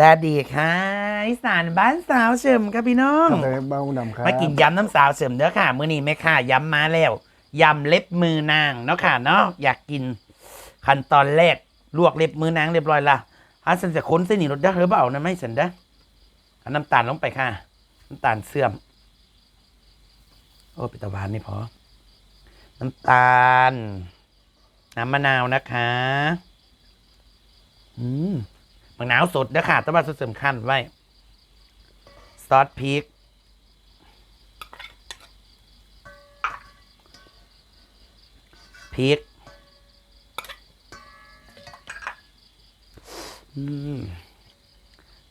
สวัสดีค่ะอีสานบ้านสาวเฉิมครับพี่น้องทำอะไรบ้างคุณดำครับมากินยำน้ำสาวเฉิมเด้อค่ะ มื้อนี้แม่ค่ะยำมาแล้วยำเล็บมือนางเนาะค่ะเนาะอยากกินขั้นตอนแรกลวกเล็บมือนางเรียบร้อยละอาสันจะค้นเส้นหนีรถได้หรือเปล่านะไม่สันเด้อเอาน้ำตาลลงไปค่ะ น้ำตาลเสื่อม โอ้ปิตะวานนี่พอ น้ำตาล น้ำมะนาวนะคะ อืม มะนาวสดนะค่ะแต่ว่าสำคัญไว้ ซอสพริก พริก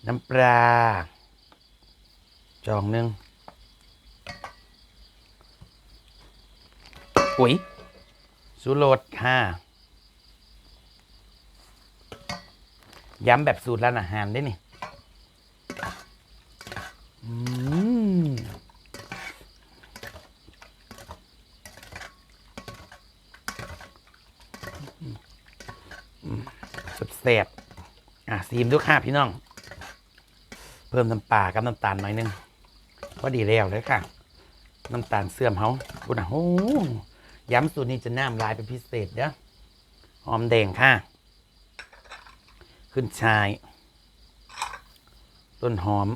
น้ำปลา จองหนึ่งอุ้ยสุโรสค่ะ ย้ำแบบสูตรร้านอาหารได้นี่อืมแซ่บอะซีมดูค่ะพี่น้อง เพิ่มน้ำปลากับน้ำตาลหน่อยนึงพอดีแล้วเลยค่ะ น้ำตาลเสื่อมเขาบุญนะโอ้ย้ำสูตรนี้จะน้ำลายเป็นพิเศษเด้อหอมแดงค่ะ ขึ้นชาย ต้นหอม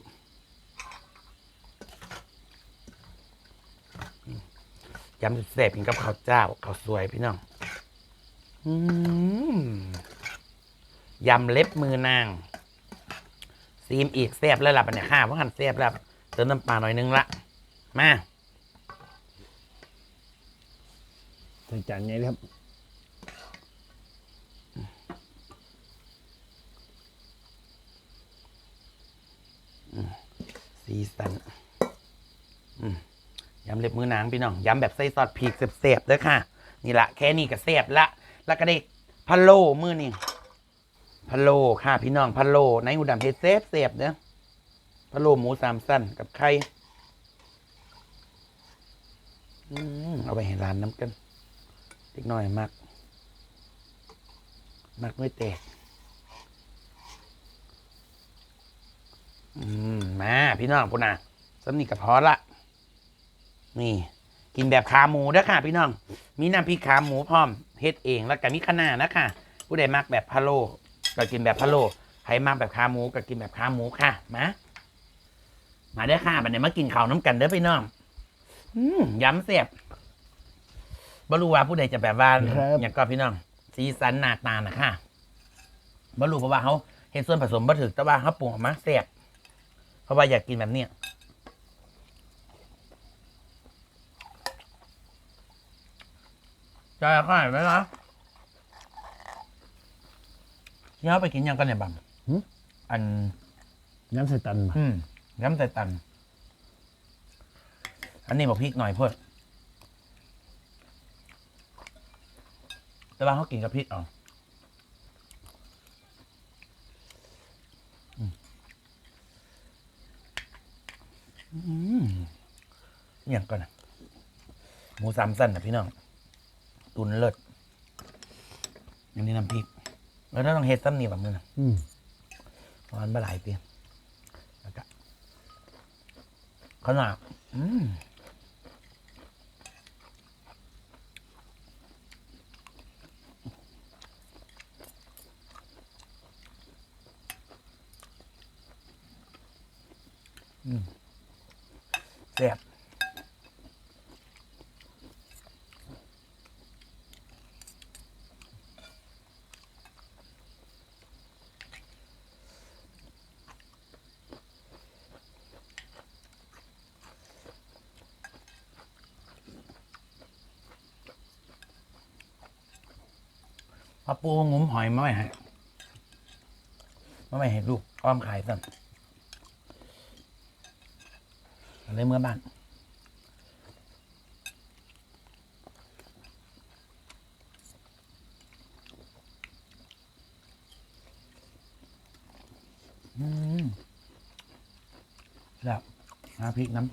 ยำแซ่บกินกับข้าวเจ้าข้าวสวยพี่น้องอยำเล็บมือนางซีมอีกแซ่บแล้วล่ะปัญญาข้าวเพราะกันแซ่บแล้วเติมน้ำปลาหน่อยนึงละมาใส่จานนี้เลยครับ สีสันยำเล็บมือนางพี่น้องยำแบบใส่ซอสพริกแซ่บๆเด้อค่ะ นี่ละแค่นี้ก็แซ่บละ แล้วก็ได้พะโล้มือนี่พะโล้ค่ะ พี่น้องพะโล้ในหูดำเฮ็ดแซ่บแซ่บเด้อพะโล้หมูสามสั้นกับไข่เอาไปให้ร้านน้ำกันเล็กน้อยมากมากไม่แตก อืมมาพี่น้องพุ่นน่ะสำนีกับพอละนี่ กินแบบขาหมูเด้อค่ะ พี่น้อง มีน้ำพริกขาหมูพร้อมเฮ็ดเองแล้วก็มีคะน้านะค่ะ ผู้ใดมักแบบพะโล้ก็กินแบบพะโล้ใครมักแบบขาหมูก็กินแบบขาหมูค่ะมามาเด้อค่ะบัดนี้มากินข้าวน้ำกันเด้อพี่น้องอืมยำเสียบบรู้ว่าผู้ใดจะแบบว่าครับอย่างก็พี่น้องสีสันหนาตานะค่ะบรู้เพราะว่าเขาเห็นส่วนผสมบ่ถึกแต่ว่าเขาปรุงออกมาเสียบเพ ราะว่าอยากกินแบบเนี้ยจะค่อยไหมล่ะเย้าไปกินยังกันเนี่ยบังหึ อันน้ำใส่ตันมาอืมน้ำใส่ตัน อันนี้บอกพริกหน่อยเพื่อแต่ว่าเขากินกับพริกเอะอืม อหย่างก่อนนะหมูสามสั้นนะพี่น้อง ตุนเลิศอันนี้น้ำพริก แล้วต้องเฮ็ดซ้ำนี่แบบนี้นะอืมร้อนมาหลายปีแล้วก็ขนาดอืมอืมแซ่บ พอปูงุ้มหอยมาไม่ให้มาไม่ให้ลูกอ้อมขายสั่นอะไรเมื่อบ้านอืมแล้วน้ำพริกน้ำ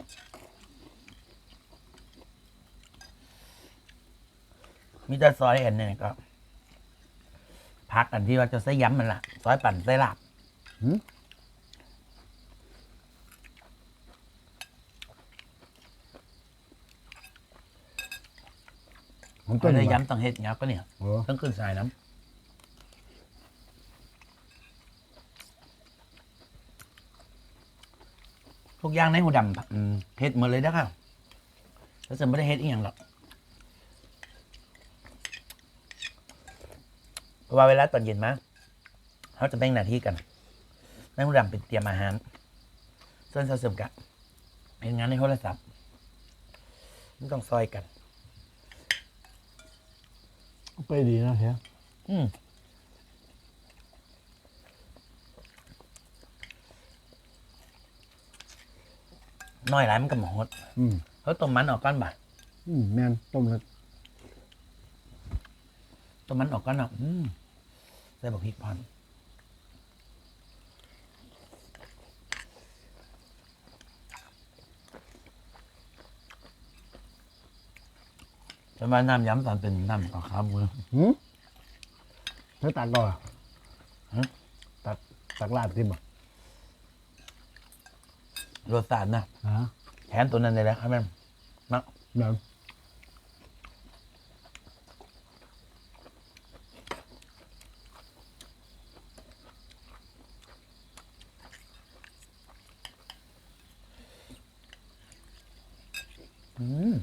มีแต่ซอยอันเนี่ยก็ พักอันที่ว่าจะใส่ย้ำมันละซอยปั่นใส่หลับมันก็เลได้ยย้ำย้ำตังเฮ็ดยับก็เนี่ยเออต้องขึ้นสายน้ำทุกอย่างในหูดำเฮ็ดหมดเลยนะครับแล้วจะไม่ได้เฮ็ดอีกอย่างหรอก เพราะว่าเวลาตอนเย็นมาเขาจะแบ่งหน้าที่กันในหูดำเป็นเตรียมอาหาร ส่วนสาวเสริมกะเป็นงานในโทรศัพท์ไม่ต้องซอยกัน ไปดีนะเฮียอืมน้อยหลายมันก็หมดอืมเขาต้มมันออกก้อนบ่ะอืมแม่นต้มแล้ว ต้มมันออกก้อนอะอืมใส่บอกพริกพอนจะมาน้ำย้ำตอนเป็นน้ำต่อครับมือหืมเธอตักก่อนฮะตักตักลาดทิมอะรสชาตินะฮะแทนตัวนั้นเลยนะครับแม่นแบบ อืม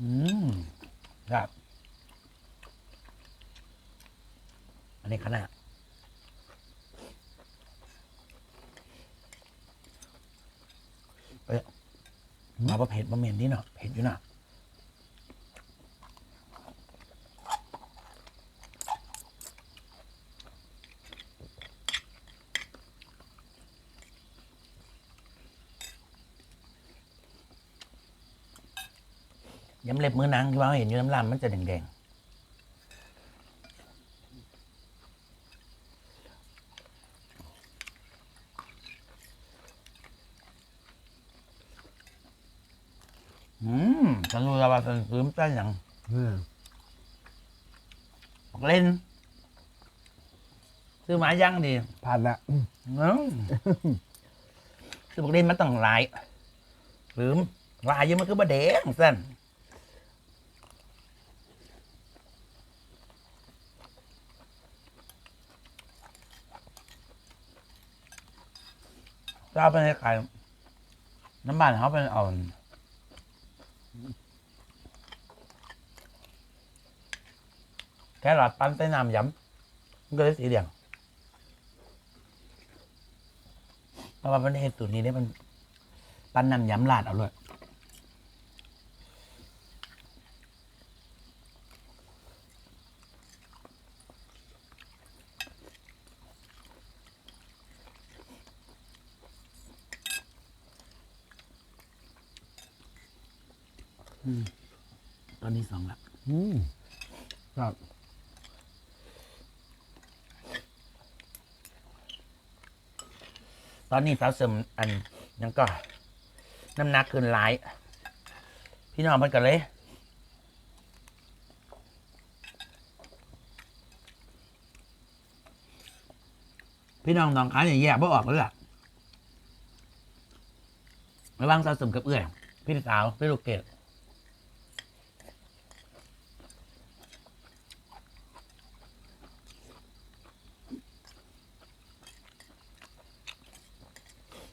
อืมครับ อันนี้ ขนาดเอ้ยมาประเผ็ดบะเมนนี่เนาะเผ็ดอยู่เนาะย้ำเล็บมือนางที่ว่าเห็นอยู่น้ำลำมันจะแดงๆอืม ฉันรู้แล้วว่าฉันซื้อมาจากอย่างเออบอกเล่น ซื้อมายังดีผ่านละอืมเอ้าซื้อบอกเล่นมาตั้งหลายลืมลายเยอะมันก็บะแดงสั้นเจ้าเป็นใครน้ำมันเขาเป็นอ่อน แค่หลอดปั้นใส่น้ำย้ำมันก็เลยสีเหลืองเพราะว่ามันเห็ดสูตรนี้เนี่ยมัน ปั้นน้ำย้ำลาดเอาเลยอืมตอนนี้สองละอืมครับ ตอนนี้สาวเสริมอันยังก็น้ำหนักขึ้นหลาย พี่น้องมันกันเลย พี่น้องน้องค้าอย่างแยกบ่ออกเลยล่ะระหว่างสาวเสริมกับเอื้อยพี่สาวพี่ลูกเกด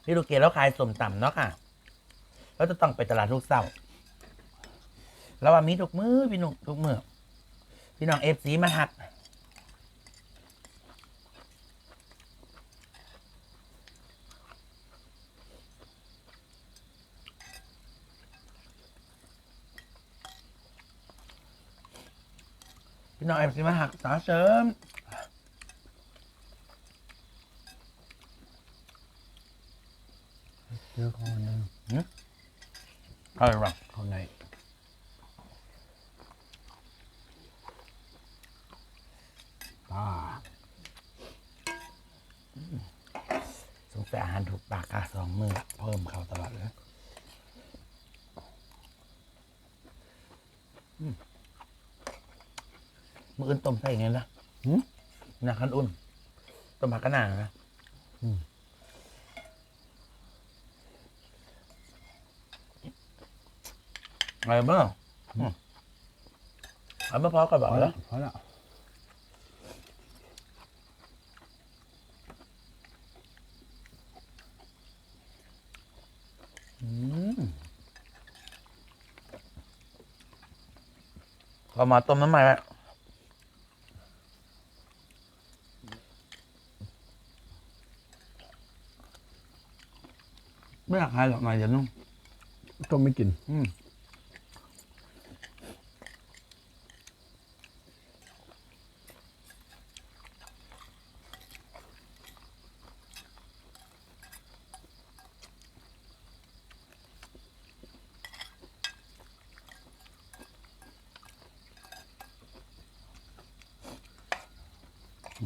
พี่ลูกเกดแล้วขายสมต่ำเนาะค่ะแล้วจะต้องไปตลาดทุกเสาร์แล้วว่ามีทุกมือพี่นุ่ทุกมือพี่น้องเอฟซีมาหักพี่น้องเอฟซีมาหักษาเสริม เนื้อคอนึงอะไรวะข้างในปลาสงสัยอาหารถูกปากกาสองมือเพิ่มเข้าตลอดเลยอืมมืออื่นต้มใส่ยังไงล่ะหืมหนักขันอุ่นต้มผักกะหน่านะ อืม อะไรบ้างอืมเอาไม่พอก็บอกพอแล้แล้ววพอแล้วอืมพอมาต้มน้ำมันแล้วไม่อยากใครหรอกหน่อยเดี๋ยวนุ่มต้มไม่กิน อืม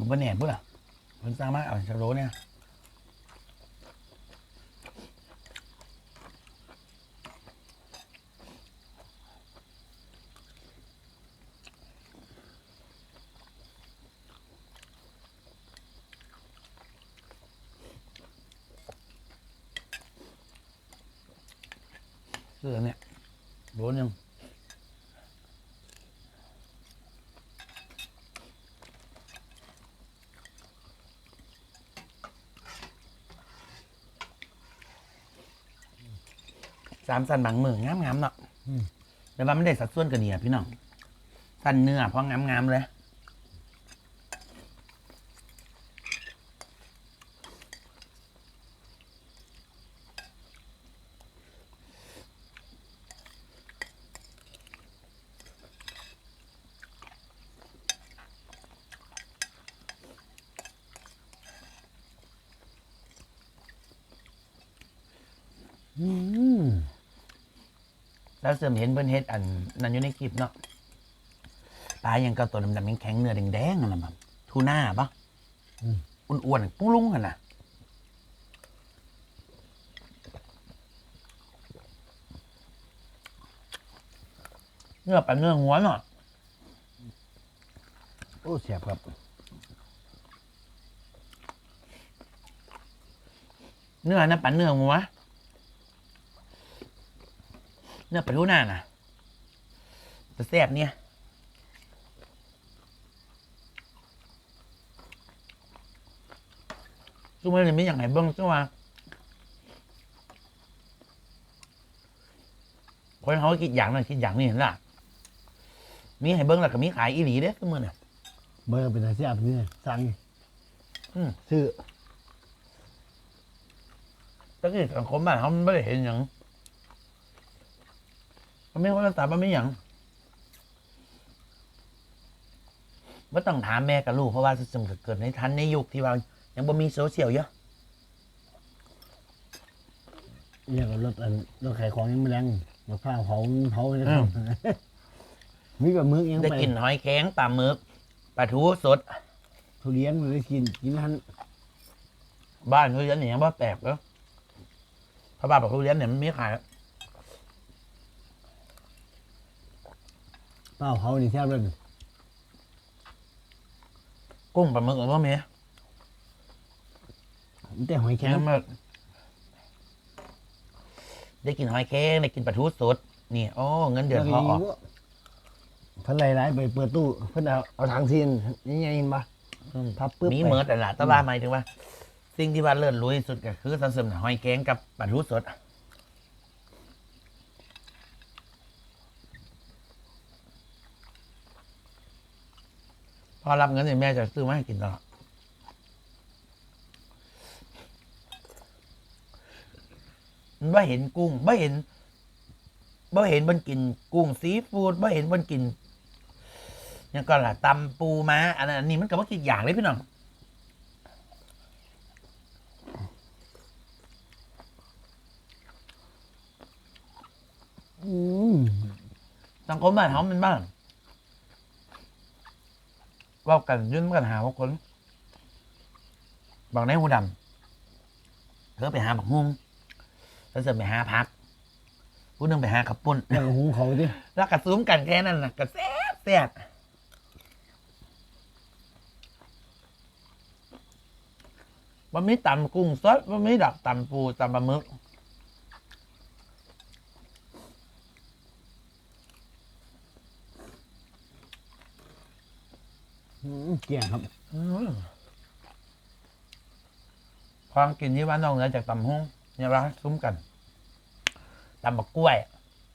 มันเป็นแหนบปุ๊ล่ะมันสร้ากอะจากโรเนี่ย เสื้อเนี่ยโดนยัง สามสันบางมืองามๆเนาะอืมแต่ว่าไม่ได้สัดส่วนกันเนี่ยพี่น้องสันเนื้อเพราะงามๆเลยอืม แล้วเสริมเห็นเพิ่นเฮ็ดอันนั้นอยู่ในคลิปเนาะปลายังก็ตัวดำๆแข็งๆเนื้อแดงๆนั่นแหละมันทูน่าปะอ้วนๆปุ้งลุงกันน่ะเนื้อปลาเนื้อหัวเนาะโอ้เสียบครับเนื้อนะปลาเนื้อหัว เนื้อปลาทูน่าน่ะจะแซ่บเนี่ยซุ่มเลยไม่อยากให้เบิ้งซุ่มว่าคนเขาคิดอย่างนั้นคิดอย่างนี้เห็นล่ะ มีให้เบิ้งแล้วก็มีขายอีหลีเด้ซุ่มอเนี่ยเบอร์เป็นอาเซียบนี่สั่งอืมซื้อแต่ที่สังคมบ้านเขามันไม่ได้เห็นอย่าง มันไม่คนละตามันไม่หยังว่าต้องถามแม่กับลูกเพราะว่าซึ่งเกิดในทันในยุคที่ว่ายังบ่มีโซเชียลเยอะเรียกว่ารถอันรถขายของยังไม่แรงรถข้าวเผาเผาเลยครับมีแบบมึกยังได้ไปกินหอยแข็งปลาหมึกปลาทูสด ทุเรียนเลยกินกินทันบ้านทุเรียนเนี่ยยังว่าแปลกแล้วเพราะบ้านบอกทุเรียนเนี่ยมันมีขาย เปล่าเผานี่แทบเลยกุ้งปลาหมึกหรือว่าเมียมีแต่หอยแครแข็งงมากได้กินหอยแข็งได้กินปลาทูสดนี่โอ้เงินเดือนพอออกเพิ่นไล่ไล่ไปเปิดตู้เพิ่นเอาเอาถังซีนนี่ไงเห็นปะ อืมพับปึ๊บมีไปเมิร์ดแต่ละแต่ว่าหมายถึงว่า สิ่งที่ว่าเลิศลุยสุดก็คือสันเสริมหอยแกงกับปลาทูสด พอรับเงินเนี่ยแม่จะซื้อมาให้กินตลอดมันไม่เห็นกุ้งไม่เห็นไม่เห็นมันกินกุ้งซีฟู้ดไม่เห็นมันกินยังก็ล่ะตำปูม้าอันนั้นอันนี้มันก็ว่ากินอย่างเลยพี่น้องอืมสังคมบ้านเขามันบ้านเว่ากันยื่นกันหาว่าคนบอกในหูดำเธอไปหาบักฮุ้งแล้วจะไปหาพักผู้หนึงไปหาขับปุ่นแล้วก็หูเขาดิแล้วกระซุ้มกันแค่นั้นนะกระแซ่บแซ่บมันมีตำกุ้งสดมันมีดอกตำปูตำปลาหมึก เกลี่ยงครับอืมความกินที่ว่านอกเหนือจากตำหุ้งเนี่ยเราซุ้มกันตำบักกล้วย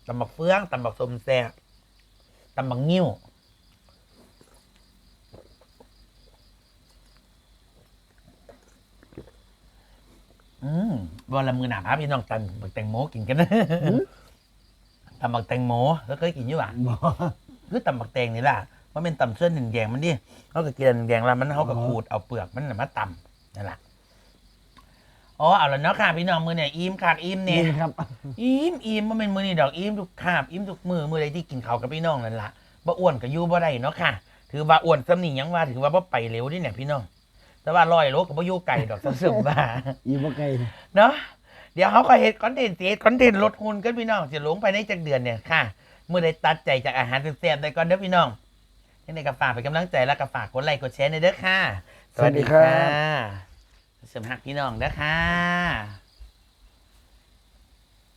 ตำบักเฟืองตำบักสมแซ่บตำบักงิ้วอืมวันละมือหนาพาพี่น้องตำบักแตงโมกินกันนะหืมตำบักแตงโมแล้วเคยกินอยู่ป่ะบ่คือตำบักแตงนี่ล่ะ มันเป็นตำเส้นหนึ่งแดงมันดิเขาก็เกลียนแดงแล้วมันเขาก็ขูดเอาเปลือกมันน่ะมาตำนั่นแหละอ๋อเอาแล้วเนาะค่ะพี่น้องมือเนี่ยอิ่มค่ะอิ่มเนี่ยนี่ครับอิ่มอิ่มมันเป็นมือนี่ดอกอิ่มทุกคาบอิ่มทุกมือมือใดที่กินข้าวกับพี่น้องนั่นล่ะบ่อ้วนก็อยู่บ่ได้เนาะค่ะ ถือว่าอ้วนสำนีหยังว่าถือว่าบ่ไปเร็วนี่เนี่ยพี่น้องแต่ว่าร้อยโลก็บ่อยู่ไกลดอกสึมว่าอีบ่ไกลเนาะเดี๋ยวเขาก็เฮ็ดคอนเทนต์เฮ็ดคอนเทนต์ลดหุ่นกันพี่น้องจะลงไปในจักเดือนเนี่ยค่ะเมื่อได้ตัดใจจากอาหารแซ่บๆได้ก่อนเด้อพี่น้อง ยังไงก็ฝากเป็นกำลังใจแล้วก็ฝากกดไลค์กดแชร์ในอยเด้อค่ะสวัสดีครับสวัสดีค่ะเสริมหักพี่น้องเด้อค่ะ